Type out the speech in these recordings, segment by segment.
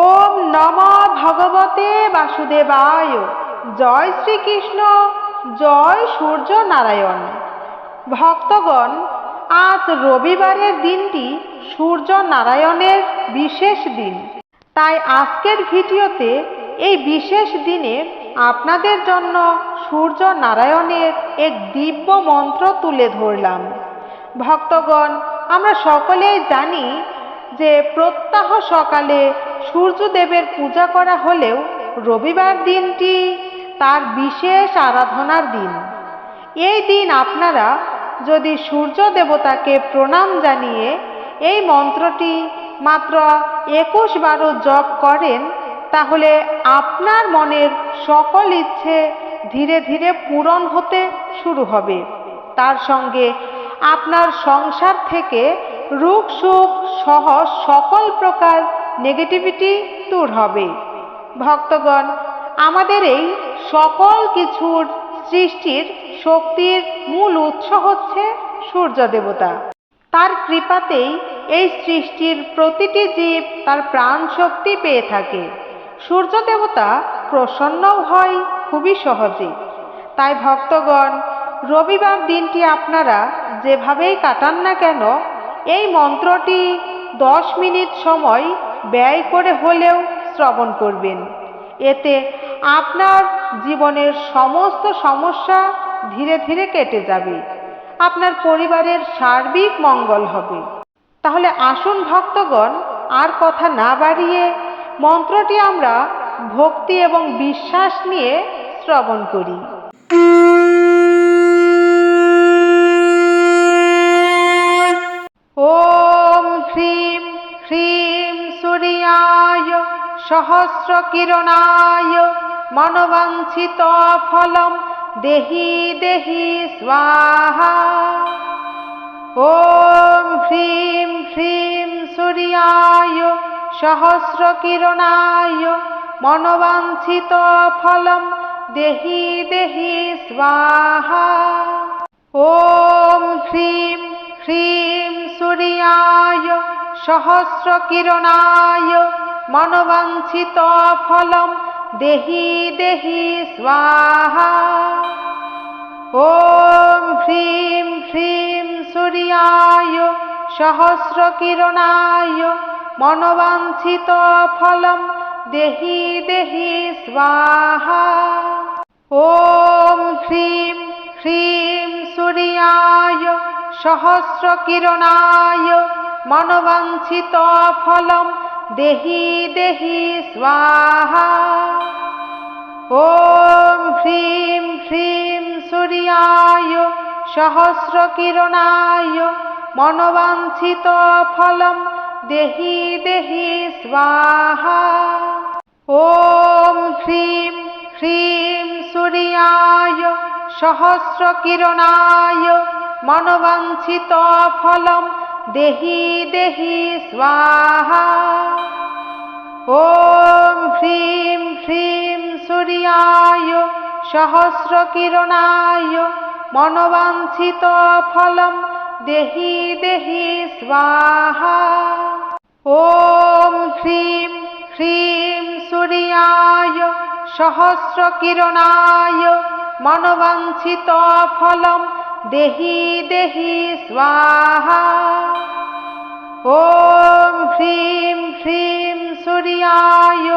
ওম নম ভগবতে বাসুদেবায়। জয় শ্রীকৃষ্ণ, জয় সূর্য নারায়ণ ভক্তগণ, আজ রবিবারের দিনটি সূর্য নারায়ণের বিশেষ দিন। তাই আজকের ভিডিওতে এই বিশেষ দিনে আপনাদের জন্য সূর্য নারায়ণের এক দিব্য মন্ত্র তুলে ধরলাম। ভক্তগণ, আমরা সকলেই জানি যে প্রত্যাহ সকালে সূর্যদেবের পূজা করা হলেও রবিবার দিনটি তার বিশেষ আরাধনার দিন। এই দিন আপনারা যদি সূর্য দেবতাকে প্রণাম জানিয়ে এই মন্ত্রটি মাত্র একুশ বারো জপ করেন, তাহলে আপনার মনের সকল ইচ্ছে ধীরে ধীরে পূরণ হতে শুরু হবে। তার সঙ্গে আপনার সংসার থেকে রোগ সুখ সহ সকল প্রকার নেগেটিভিটি দূর হবে। ভক্তগণ, আমাদের এই সকল কিছুর সৃষ্টির শক্তির মূল উৎস হচ্ছে সূর্য দেবতা। তার কৃপাতেই এই সৃষ্টির প্রতিটি জীব তার প্রাণ শক্তি পেয়ে থাকে। সূর্য দেবতা প্রসন্নও হয় খুবই সহজে। তাই ভক্তগণ, রবিবার দিনটি আপনারা যেভাবেই কাটান না কেন, এই মন্ত্রটি দশ মিনিট সময় ব্যয় করে হলেও শ্রবণ করবেন। এতে আপনার জীবনের সমস্ত সমস্যা ধীরে ধীরে কেটে যাবে। আপনার পরিবারের সার্বিক মঙ্গল হবে। তাহলে আসুন ভক্তগণ, আর কথা না বাড়িয়ে মন্ত্রটি আমরা ভক্তি এবং বিশ্বাস নিয়ে শ্রবণ করি। সহস্র কিরণায় মনোবাঞ্ছিত ফলম দেহি দেহি, স্বাহা। ওম হ্রিম হ্রিম সূর্যায় সহস্র কিরণায় মনোবাঞ্ছিত ফলম দেহি দেহি, স্বাহা। ওম হ্রিম হ্রিম সূর্যায় সহস্র কিরণায় মনোবাঞ্ছিত ফলম, দেহি দেহি স্বাহা। ওম হ্রিম হ্রিম সূর্যায়, সহস্র কিরণায়, মনোবাঞ্ছিত ফলম, দেহি দেহি স্বাহা। ওম হ্রিম হ্রিম সূর্যায়, সহস্র কিরণায়, মনোবাঞ্ছিত ফলম দেহি দেহি, স্বাহা। ওম হ্রিম হ্রিম সূর্যায়, সহস্র কিরণায়, মনোবাঞ্ছিত ফলম। দেহি দেহি, স্বাহা। ওম হ্রিম হ্রিম সূর্যায়, সহস্র কিরণায়, মনোবাঞ্ছিত সহস্র কিরণায় মনোবাঞ্ছিত ফলম দেহি দেহি স্বাহা। ওম হ্রিম হ্রিম সূর্যায় সহস্র কিরণায় মনোবাঞ্ছিত ফলম দেহি দেহি স্বাহা। ওম হ্রিম হ্রিম সূর্যায়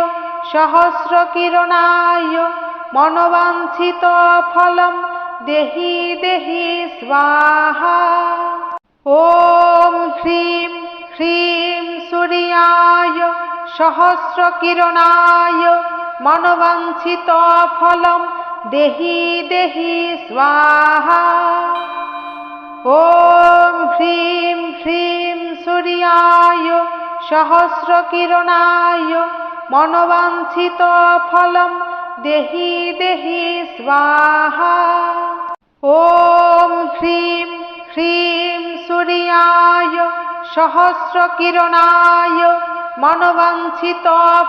সহস্র কিরণায় মনোবাঞ্ছিত ফলম, দেহি দেহি স্বাহা। ওম হ্রিম হ্রিম সূর্যায়, সহস্র কিরণায়, মনোবাঞ্ছিত ফলম, দেহি দেহি স্বাহা। ওম হ্রিম হ্রিম সূর্যায়, সহস্র কিরণায়, মনোবাঞ্ছিত ফলম দেহি দেহি, স্বাহা। ওম হ্রিম হ্রিম সূর্যায়, সহস্র কিরণায়, মনোবাঞ্ছিত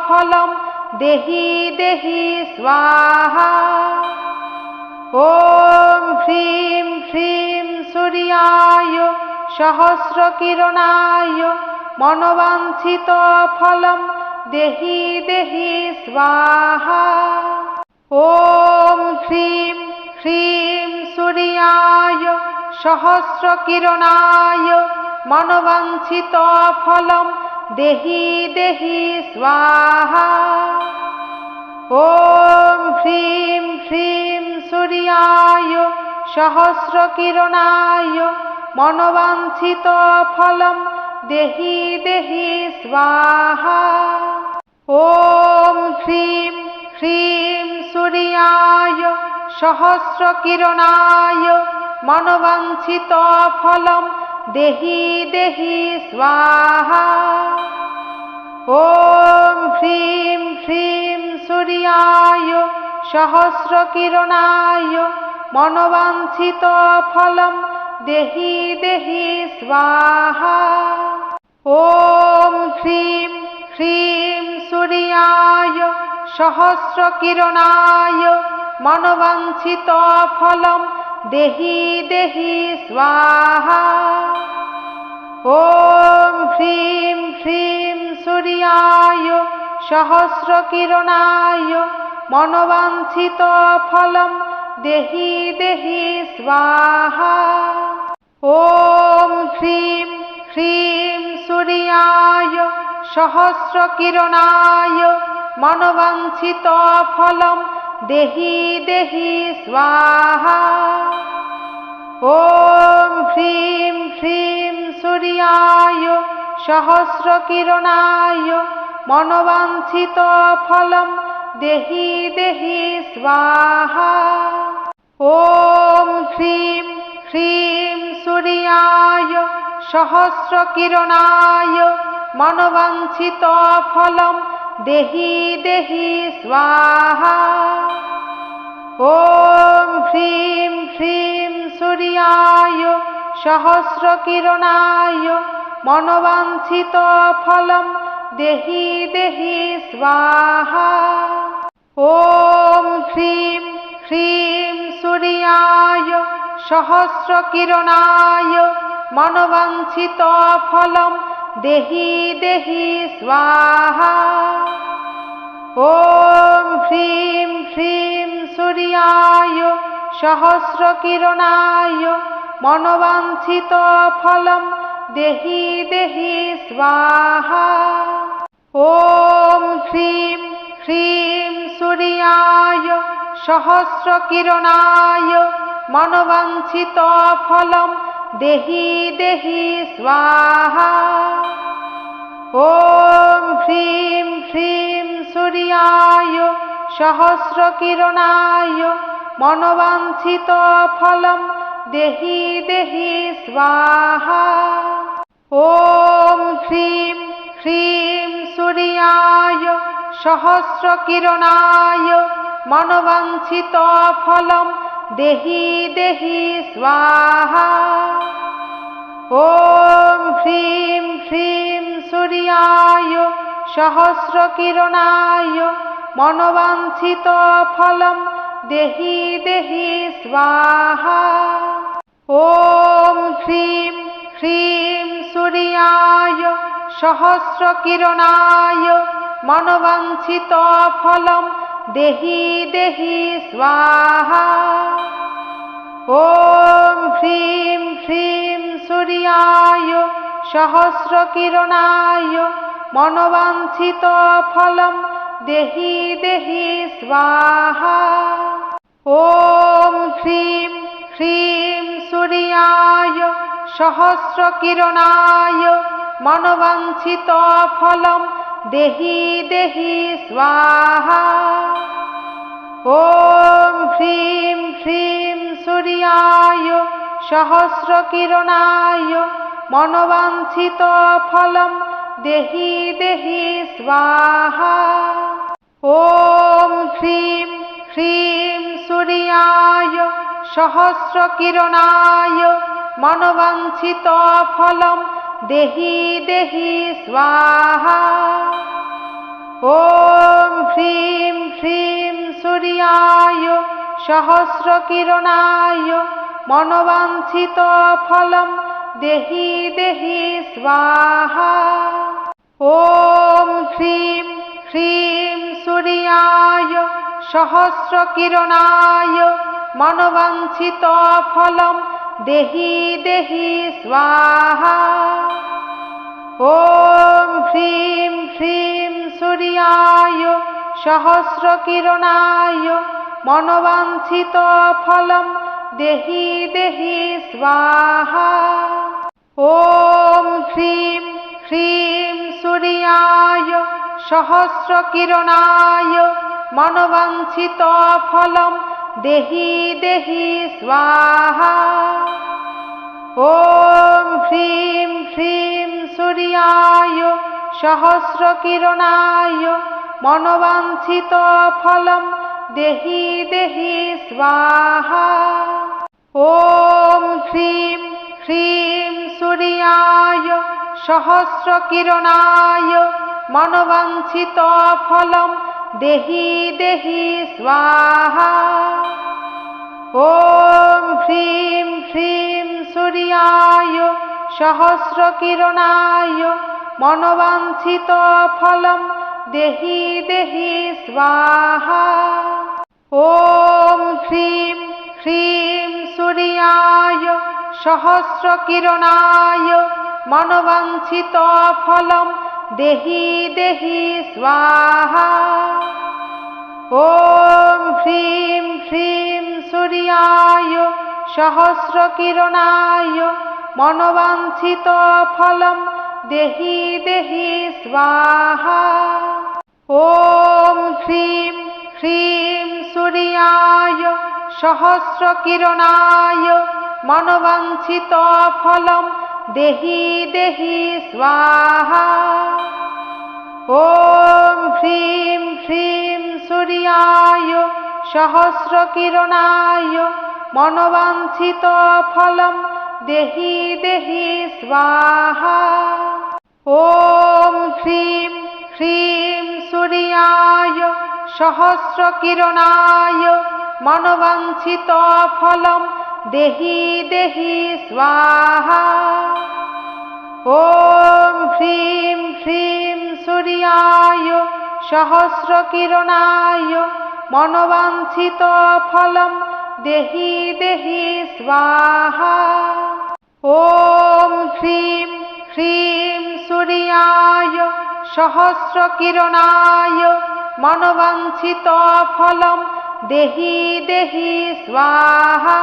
ফলম, দেহি দেহি, স্বাহা। ওম হ্রিম হ্রিম সূর্যায় देहि देहि स्वाहा ॐ ह्रीं ह्रीं सूर्याय सहस्रकिरणाय मनवञ्चितफलं देहि देहि स्वाहा ॐ ह्रीं ह्रीं सूर्याय सहस्रकिरणाय मनवाञ्छितफलं देहि देहि स्वाहा ॐ ह्रीं ह्रीं सूर्याय सहस्रकिरणाय मनवाञ्छितफलं देहि देहि स्वाहा ॐ ह्रीं ह्रीं सूर्याय सहस्रकिरणाय मनवाञ्छितफलं देहि देहि स्वाहा ॐ ह्रीं ह्रीं सूर्याय सहस्रकिरणाय मनवाञ्छितफलं देहि देहि स्वाहा ॐ ह्रीं ह्रीं सूर्याय सहस्रकिरणाय मनवाञ्छितफलं देहि देहि स्वाहा ॐ ह्रीं ह्रीं सूर्याय সহস্র কিরণায় মনোবাঞ্ছিত ফলম। দেহি দেহি, স্বাহা। ওম হ্রিম হ্রিম সূর্যায় সহস্র কিরণায় মনোবাঞ্ছিত ফলম। দেহি দেহি, স্বাহা। ওম হ্রিম হ্রিম সূর্যায় সহস্র কিরণায় অনবাঞ্ছিত ফলম, দেহি দেহি স্বাহা। ওম হ্রিম হ্রিম সূর্যায়, সহস্র কিরণায়, মনোবাঞ্ছিত ফলম, দেহি দেহি স্বাহা। ওম হ্রিম হ্রিম সূর্যায়, সহস্র কিরণায়, মনোবাঞ্ছিত ফলম देहि देहि स्वाहा ॐ ह्रीं ह्रीं सूर्याय सहस्रकिरणाय मनवाञ्छितफलं देहि देहि स्वाहा ॐ ह्रीं ह्रीं सूर्याय सहस्रकिरणाय मनवाञ्छितफलं देहि देहि स्वाहा ॐ ह्रीं ह्रीं सूर्याय सहस्रकिरणाय मनवाञ्छितफलं देहि देहि स्वाहा ॐ ह्रीं ह्रीं सूर्याय सहस्रकिरणाय मनवाञ्छितफलं देहि देहि स्वाहा ॐ ह्रीं ह्रीं सूर्याय सहस्रकिरणाय मनवाञ्छितफलं देहि देहि स्वाहा ॐ ह्रीं ह्रीं सूर्याय सहस्रकिरणाय দেহি দেহি, স্বাহা। ওম হ্রীম হ্রীম সূর্যায়, সহস্র কিরণায়, মনোবাঞ্ছিত ফলম, দেহি দেহি, স্বাহা। ওম হ্রীম হ্রীম সূর্যায়, সহস্র কিরণায়, মনোবাঞ্ছিত ফলম देहि देहि स्वाहा ॐ ह्रीं ह्रीं सूर्याय सहस्रकिरणाय मनवाञ्छितफलं देहि देहि स्वाहा ॐ ह्रीं ह्रीं सूर्याय सहस्रकिरणाय मनवाञ्छितफलं देहि देहि स्वाहा ॐ ह्रीं ह्रीं सूर्याय सहस्रकिरणाय मनवाञ्छितफलं देहि देहि स्वाहा ॐ ह्रीं ह्रीं सूर्याय सहस्रकिरणाय मनवाञ्छितफलं देहि देहि स्वाहा ॐ ह्रीं सूर्याय सहस्रकिरणाय मनवाञ्छित फलं देहि देहि स्वाहा ॐ ह्रीं श्रीं सूर्याय सहस्रकिरणाय मनवाञ्छित फलं देहि देहि स्वाहा ॐ ह्रीं ह्रीं सूर्याय सहस्रकिरणाय मनवाञ्छित फलं देहि देहि स्वाहा ॐ ह्रीं श्रीं सूर्याय सहस्रकिरणाय मनवाञ्छित फलं देहि देहि स्वाहा ॐ ह्रीं ह्रीं सूर्याय सहस्रकिरणाय मनवाञ्छित फलं देहि देहि स्वाहा ॐ ह्रीं श्रीं सूर्याय सहस्रकिरणाय मनवाञ्छित फलं देहि देहि स्वाहा ॐ ह्रीं ह्रीं सूर्याय सहस्रकिरणाय मनवाञ्छित फलं देहि देहि स्वाहा ॐ ह्रीं ह्रीं सूर्याय सहस्रकिरणाय मनवाञ्छित फलं देहि देहि स्वाहा ॐ ह्रीं ह्रीं सूर्याय सहस्रकिरणाय मनवाञ्छित फलं देहि देहि स्वाहा ॐ ह्रीं ह्रीं सूर्याय सहस्रकिरणाय मनवाञ्छित फलं देहि देहि स्वाहा ॐ ह्रीं ह्रीं सूर्याय सहस्रकिरणाय मनवाञ्छित फलं देहि देहि स्वाहा ॐ ह्रीं ह्रीं सूर्याय सहस्रकिरणाय मनवाञ्छित फलं देहि देहि स्वाहा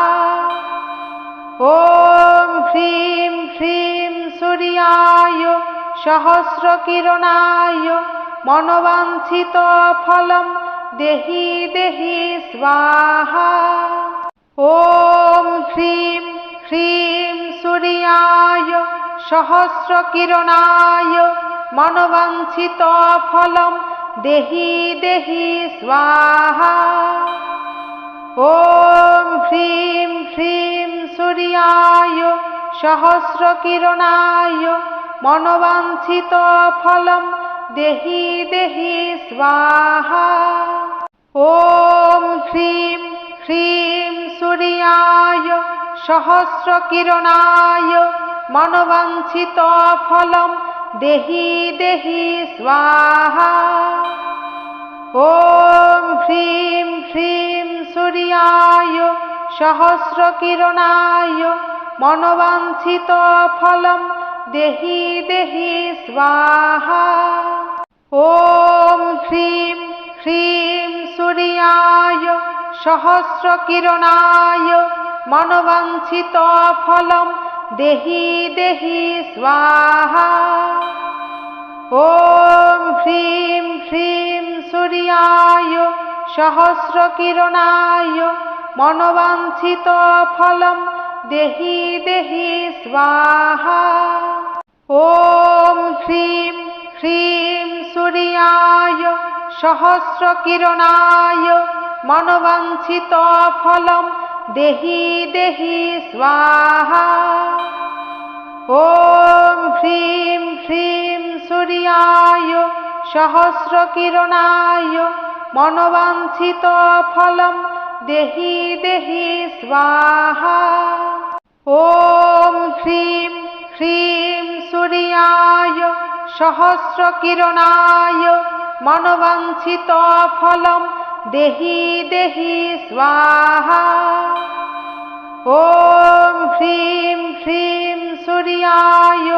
ॐ ह्रीं ह्रीं सूर्याय सहस्रकिरणाय मनवाञ्छित फलं देहि देहि स्वाहा ॐ ह्रीं ह्रीं सूर्याय सहस्रकिरणाय मनवाञ्छित फलं देहि देहि स्वाहा ॐ ह्रीं ह्रीं सूर्याय सहस्रकिरणाय मनवाञ्छित फलं देहि देहि स्वाहा ॐ ह्रीं ह्रीं सूर्याय सहस्रकिरणाय मनवाञ्छित फलं देहि देहि स्वाहा ॐ ह्रीं ह्रीं सूर्याय सहस्रकिरणाय मनवाञ्छित फलं देहि देहि स्वाहा ॐ ह्रीं ह्रीं सूर्याय सहस्रकिरणाय मनवाञ्छित फलं देहि देहि स्वाहा ॐ ह्रीं ह्रीं सूर्याय सहस्रकिरणाय मनवाञ्छित फलं देहि देहि स्वाहा ॐ ह्रीं ह्रीं सूर्याय सहस्रकिरणाय मनवाञ्छित फलं देहि देहि स्वाहा ॐ ह्रीं ह्रीं सूर्याय सहस्रकिरणाय मनवाञ्छित फलं देहि देहि स्वाहा ॐ ह्रीं ह्रीं सूर्याय सहस्रकिरणाय मनवाञ्छित फलं देहि देहि स्वाहा ॐ ह्रीं ह्रीं सूर्याय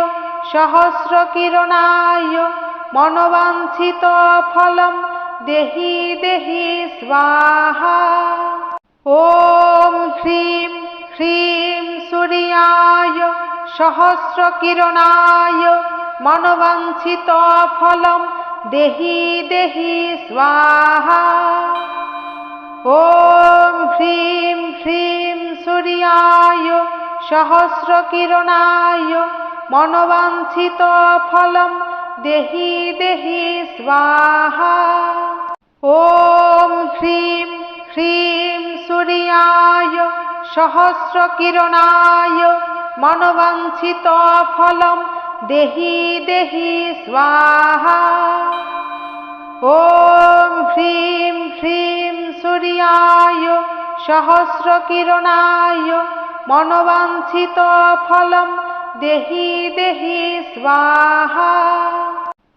सहस्रकिरणाय मनवाञ्छितफलं देहि देहि स्वाहा ॐ ह्रीं ह्रीं सूर्याय सहस्रकिरणाय मनवाञ्छितफलं देहि देहि स्वाहा ॐ ह्रीं श्रीं सूर्याय सहस्रकिरणाय मनोवाञ्छित फलं देहि देहि स्वाहा ॐ ह्रीं श्रीं सूर्याय सहस्रकिरणाय मनोवाञ्छित फलं देहि देहि स्वाहा ॐ ह्रीं श्रीं सूर्याय सहस्रकिरणाय मनोवाञ्छित फलं देहि देहि स्वाहा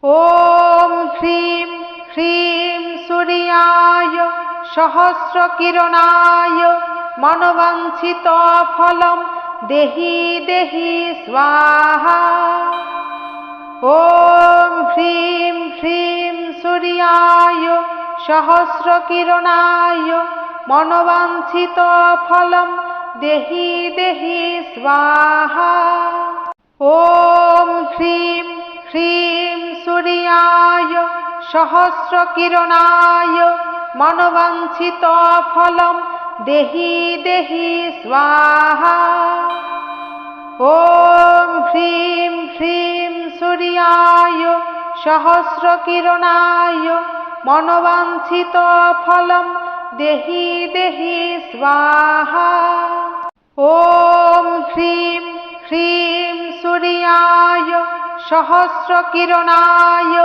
ॐ ह्रीं श्रीं सूर्याय सहस्रकिरणाय मनोवाञ्छित फलं देहि देहि स्वाहा ॐ ह्रीं श्रीं सूर्याय सहस्रकिरणाय मनोवाञ्छित फलं देहि देहि स्वाहा ॐ ह्रीं श्रीं सूर्याय सहस्रकिरणाय मनोवाञ्छित फलं देहि देहि स्वाहा ॐ ह्रीं श्रीं सूर्याय सहस्रकिरणाय मनोवाञ्छित फलं देहि देहि स्वाहा ॐ ह्रीं श्रीं सूर्याय सहस्रकिरणाय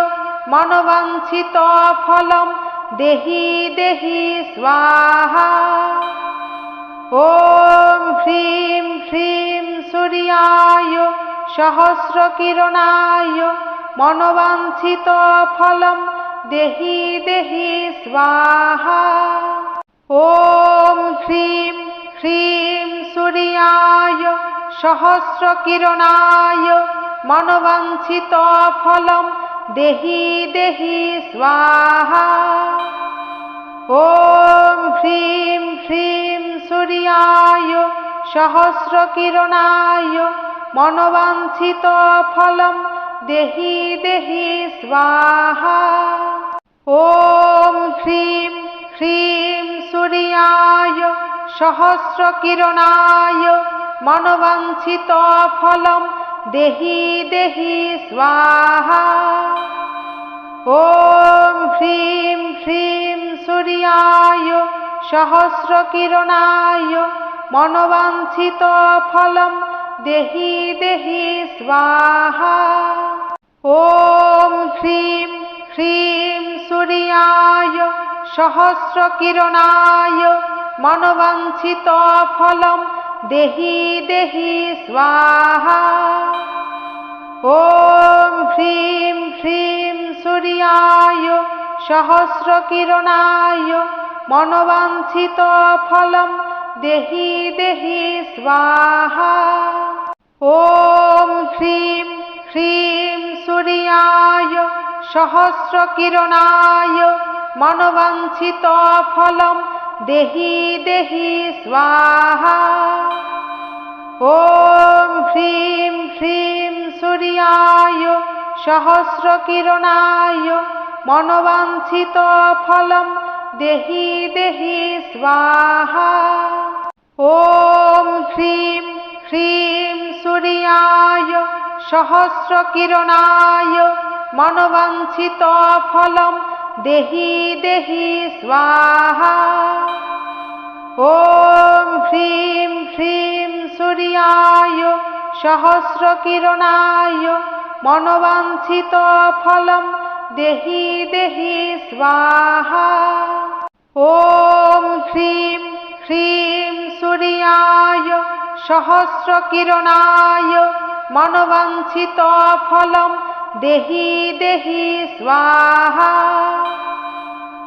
দেহি দেহি, স্বাহা। ওম হ্রিম হ্রিম সূর্যায়, সহস্র কিরণায়, মনোবাঞ্ছিত ফলম। দেহি দেহি, স্বাহা। ওম হ্রিম হ্রিম সূর্যায়, সহস্র কিরণায়, মনোবাঞ্ছিত ফলম। देहि देहि स्वाहा ॐ ह्रीं श्रीं सूर्याय सहस्रकिरणाय मनोवाञ्छित फलं देहि देहि स्वाहा ॐ ह्रीं श्रीं सूर्याय सहस्रकिरणाय मनोवाञ्छित फलं देहि देहि स्वाहा ॐ ह्रीं श्रीं सूर्याय सहस्रकिरणाय मनोवाञ्छित फलं देहि देहि स्वाहा ॐ ह्रीं श्रीं सूर्याय सहस्रकिरणाय मनोवाञ्छित फलं देहि देहि स्वाहा ॐ ह्रीं श्रीं सूर्याय सहस्रकिरणाय मनोवाञ्छित फलं देहि देहि स्वाहा ॐ ह्रीं श्रीं सूर्याय सहस्रकिरणाय मनोवाञ्छित फलं देहि देहि स्वाहा ॐ ह्रीं श्रीं सूर्याय सहस्रकिरणाय मनोवाञ्छित फलं देहि देहि स्वाहा ॐ ह्रीं श्रीं सूर्याय सहस्रकिरणाय मनोवाञ्छित फलं देहि देहि स्वाहा ॐ ह्रीं श्रीं सूर्याय सहस्रकिरणाय मनोवाञ्छित फलं देहि देहि स्वाहा ॐ ह्रीं श्रीं सूर्याय सहस्रकिरणाय मनोवाञ्छित দেহি দেহি, স্বাহা।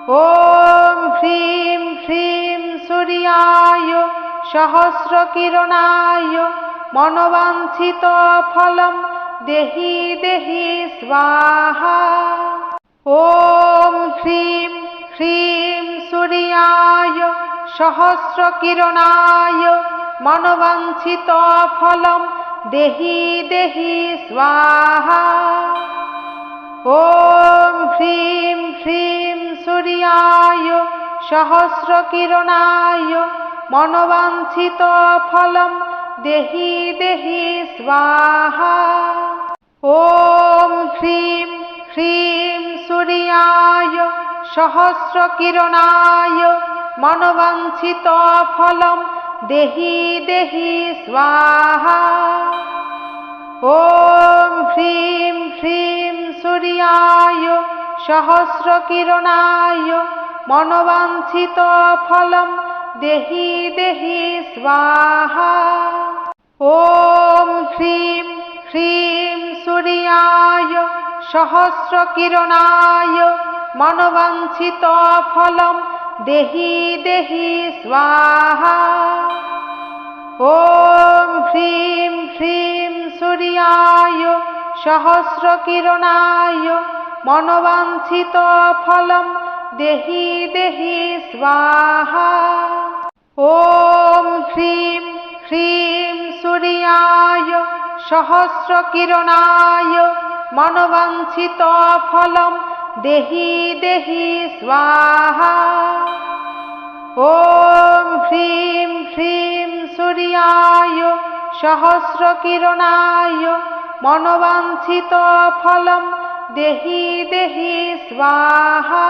ওম হ্রীম হ্রীম সূর্যায়, সহস্র কিরণায়, মনোবাঞ্ছিত ফলম, দেহি দেহি, স্বাহা। ওম হ্রীম হ্রীম সূর্যায়, সহস্র কিরণায়, মনোবাঞ্ছিত ফলম देहि देहि स्वाहा ॐ ह्रीं श्रीं सूर्याय सहस्रकिरणाय मनवाञ्छितफलं देहि देहि स्वाहा ॐ ह्रीं श्रीं सूर्याय सहस्रकिरणाय मनवाञ्छितफलं देहि देहि स्वाहा ॐ ह्रीं श्रीं सूर्याय सहस्रकिरणाय मनवाञ्छितफलं देहि देहि स्वाहा ॐ ह्रीं श्रीं सूर्याय सहस्रकिरणाय मनवाञ्छितफलं देहि देहि स्वाहा ॐ ह्रीं श्रीं सूर्याय सहस्रकिरणाय मनवाञ्छितफलं देहि देहि स्वाहा ॐ ह्रीं श्रीं सूर्याय सहस्रकिरणाय मनवाञ्छितफलं देहि देहि स्वाहा ॐ ह्रीं श्रीं सूर्याय সহস্র কিরণায় মনোবাঞ্ছিত ফলম। দেহি দেহি, স্বাহা।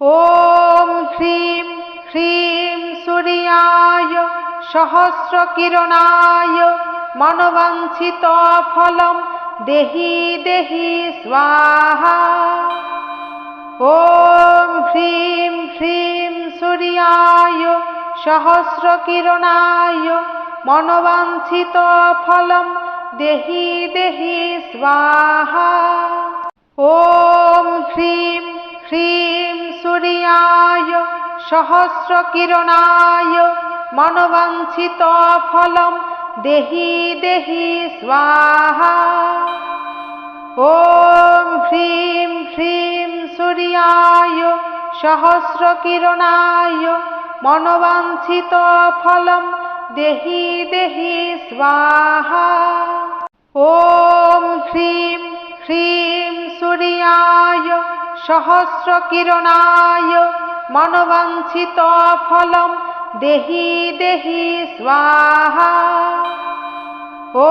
ওম হ্রীম হ্রীম সূর্যায় সহস্র কিরণায় মনোবাঞ্ছিত ফলম। দেহি দেহি, স্বাহা। ওম হ্রীম হ্রীম সূর্যায় সহস্র কিরণায় মনবাঞ্ছিত ফলম, দেহি দেহি স্বাহা। ওম হ্রিম হ্রিম সূর্যায়, সহস্র কিরণায়, মনবাঞ্ছিত ফলম, দেহি দেহি স্বাহা। ওম হ্রিম হ্রিম সূর্যায়, সহস্র কিরণায়, মনবাঞ্ছিত ফলম देहि देहि स्वाहा ॐ ह्रीं श्रीं सूर्याय सहस्रकिरणाय मनवाञ्छितफलं देहि देहि स्वाहा ॐ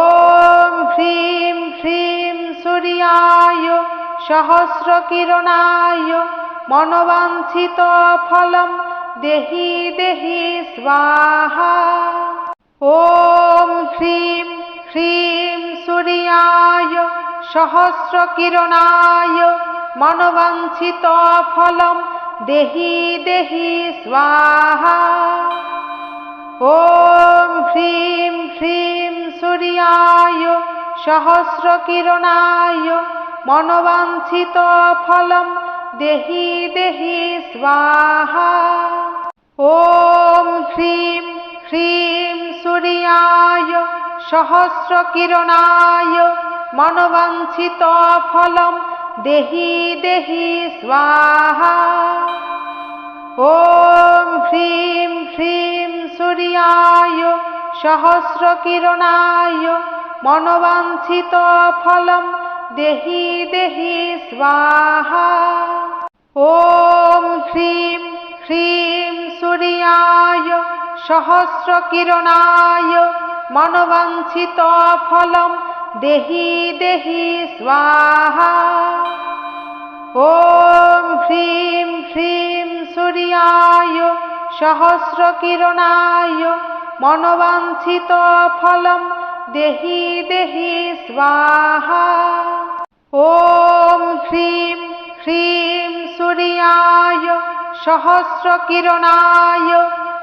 ह्रीं श्रीं सूर्याय सहस्रकिरणाय मनवाञ्छितफलं देहि देहि स्वाहा ॐ ह्रीं श्रीं सूर्याय सहस्रकिरणाय मनवाञ्छितफलं देहि देहि स्वाहा ॐ ह्रीं श्रीं सूर्याय सहस्रकिरणाय मनवाञ्छितफलं देहि देहि स्वाहा ॐ ह्रीं श्रीं সূর্যায় সহস্র কিরণায় মনোবাঞ্ছিত ফলম দেহি দেহি স্বাহা। ওম হ্রিম হ্রিম সূর্যায় সহস্র কিরণায় মনোবাঞ্ছিত ফলম দেহি দেহি স্বাহা। ওম হ্রিম হ্রিম সূর্যায় সহস্র কিরণায় মনোবাঞ্ছিত ফলম। দেহি দেহি, স্বাহা। ওম হ্রিম হ্রিম সূর্যায় সহস্র কিরণায় মনোবাঞ্ছিত ফলম। দেহি দেহি, স্বাহা। ওম হ্রিম হ্রিম সূর্যায় সহস্র কিরণায়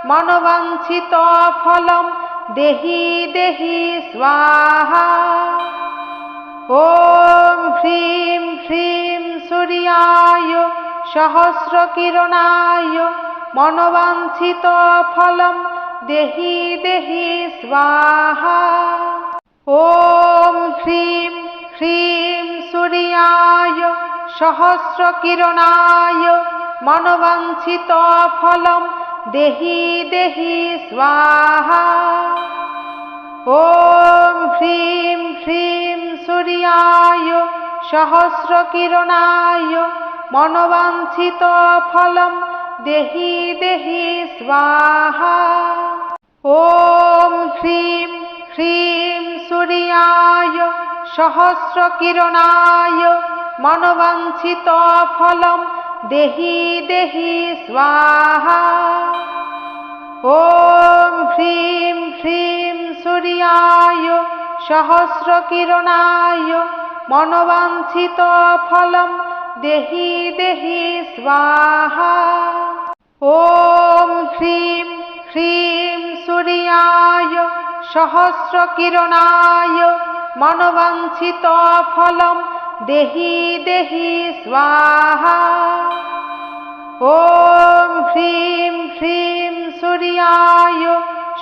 মনবাঞ্ছিত ফলম, দেহি দেহি স্বাহা। ওম হ্রিম হ্রিম সূর্যায়, সহস্র কিরণায়, মনবাঞ্ছিত ফলম, দেহি দেহি স্বাহা। ওম হ্রিম হ্রিম সূর্যায়, সহস্র কিরণায়, মনবাঞ্ছিত ফলম देहि देहि स्वाहा ॐ ह्रीं ह्रीं सूर्याय सहस्रकिरणाय मनोवाञ्छितफलं देहि देहि स्वाहा ॐ ह्रीं ह्रीं सूर्याय सहस्रकिरणाय मनोवाञ्छितफलम् देहि देहि स्वाहा ॐ ह्रीं ह्रीं सूर्याय सहस्रकिरणाय मनवाञ्छितफलं देहि देहि स्वाहा ॐ ह्रीं ह्रीं सूर्याय सहस्रकिरणाय मनवाञ्छितफलम् देहि देहि स्वाहा ॐ ह्रीं ह्रीं सूर्याय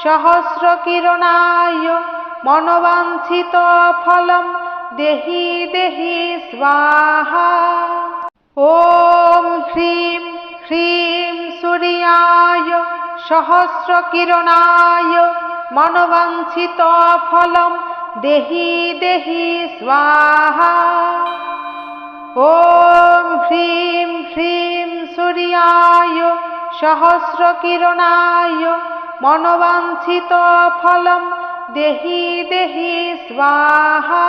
सहस्रकिरणाय मनवाञ्छितफलं देहि देहि स्वाहा ॐ ह्रीं ह्रीं सूर्याय सहस्रकिरणाय मनवाञ्छितफलं ফলম দেহি দেহি স্বাহা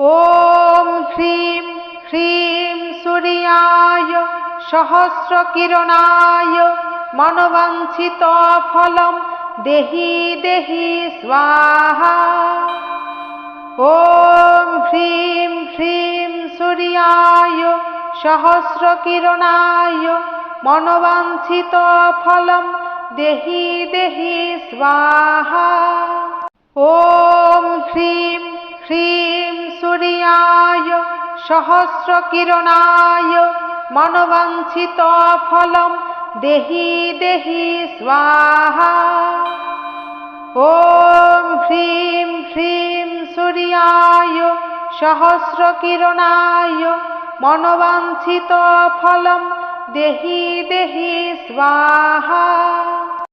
ॐ ह्रीं ह्रीं सूर्याय सहस्रकिरणाय মনোবাঞ্ছিত ফলম দেহি দেহি স্বাহা देहि देहि स्वाहा ॐ ह्रीं ह्रीं सूर्याय सहस्रकिरणाय मनोवाञ्छितफलं देहि देहि स्वाहा ॐ ह्रीं ह्रीं सूर्याय सहस्रकिरणाय मनोवाञ्छितफलम् देहि देहि स्वाहा ॐ ह्रीं ह्रीं सूर्याय सहस्रकिरणाय मनवाञ्छितफलं देहि देहि स्वाहा